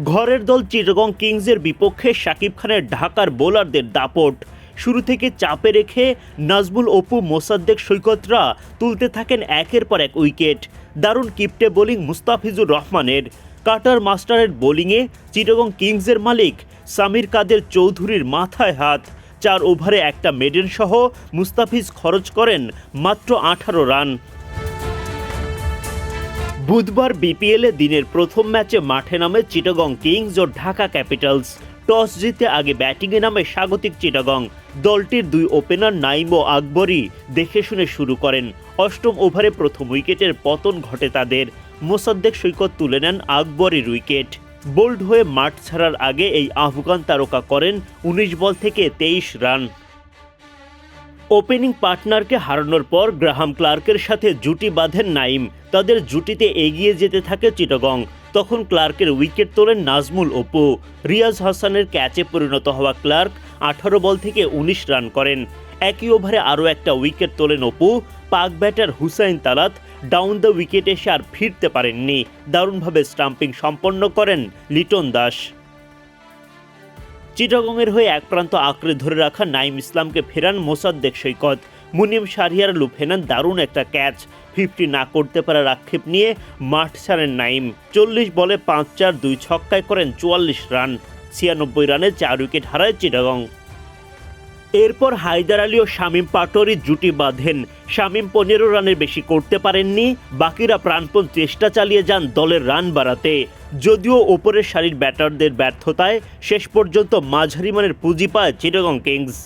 ঘরের দল চিটাগং কিংসের বিপক্ষে শাকিব খানের ঢাকার বোলারদের দাপট। শুরু থেকে চাপে রেখে নাজমুল অপু, মোসাদ্দেক, সৈকতরা তুলতে থাকেন একের পর এক উইকেট। দারুণ কিপটে বোলিং মুস্তাফিজুর রহমানের। কাটার মাস্টারের বোলিংয়ে চিটাগং কিংসের মালিক সামির কাদের চৌধুরীর মাথায় হাত। চার ওভারে একটা মেডেন সহ মুস্তাফিজ খরচ করেন মাত্র আঠারো রান। বুধবার বিপিএলে দিনের প্রথম ম্যাচে মাঠে নামে চিটাগং কিংস ও ঢাকা ক্যাপিটালস। টস জিতে আগে ব্যাটিংয়ে নামে স্বাগতিক চিটাগং। দলটির দুই ওপেনার নাইম ও আকবরই দেখে শুনে শুরু করেন। অষ্টম ওভারে প্রথম উইকেটের পতন ঘটে তাদের। মোসাদ্দেক সৈকত তুলে নেন আকবরের উইকেট। বোল্ড হয়ে মাঠ ছাড়ার আগে এই আফগান তারকা করেন উনিশ বল থেকে তেইশ রান। ওপেনিং পার্টনারকে হারানোর পর গ্রাহাম ক্লার্কের সাথে জুটি বাঁধেন নাইম। তাদের জুটিতে এগিয়ে যেতে থাকে চিটগং। তখন ক্লার্কের উইকেট তোলেন নাজমুল অপু। রিয়াজ হাসানের ক্যাচে পরিণত হওয়া ক্লার্ক আঠারো বল থেকে উনিশ রান করেন। একই ওভারে আরও একটা উইকেট তোলেন Apu. Pak batter Hussain Talat down the wicket এসে আর ফিরতে পারেননি। দারুণভাবে স্টাম্পিং সম্পন্ন করেন লিটন দাস। চিটাগংয়ের হয়ে এক প্রান্ত আঁকড়ে ধরে রাখা নাইম ইসলামকে ফেরান মোসাদ্দেক সৈকত। মুনিম সারিয়ার লুফেনান দারুণ একটা ক্যাচ। ফিফটি না করতে পারার আক্ষেপ নিয়ে মাঠ ছাড়েন নাইম। চল্লিশ বলে পাঁচ চার দুই ছক্কায় করেন চুয়াল্লিশ রান। ছিয়ানব্বই রানে চার উইকেট হারায় চিটাগং। এরপর হায়দার আলী ও শামীম পাটোয়ারি জুটি বাঁধেন। শামীম পনেরো রানের বেশি করতে পারেননি, বাকিরা প্রাণপণ চেষ্টা চালিয়ে যান দলের রান বাড়াতে। যদিও ওপরের সারির ব্যাটারদের ব্যর্থতায় শেষ পর্যন্ত মাঝারি মানের পুঁজি পায় চিটাগং কিংস।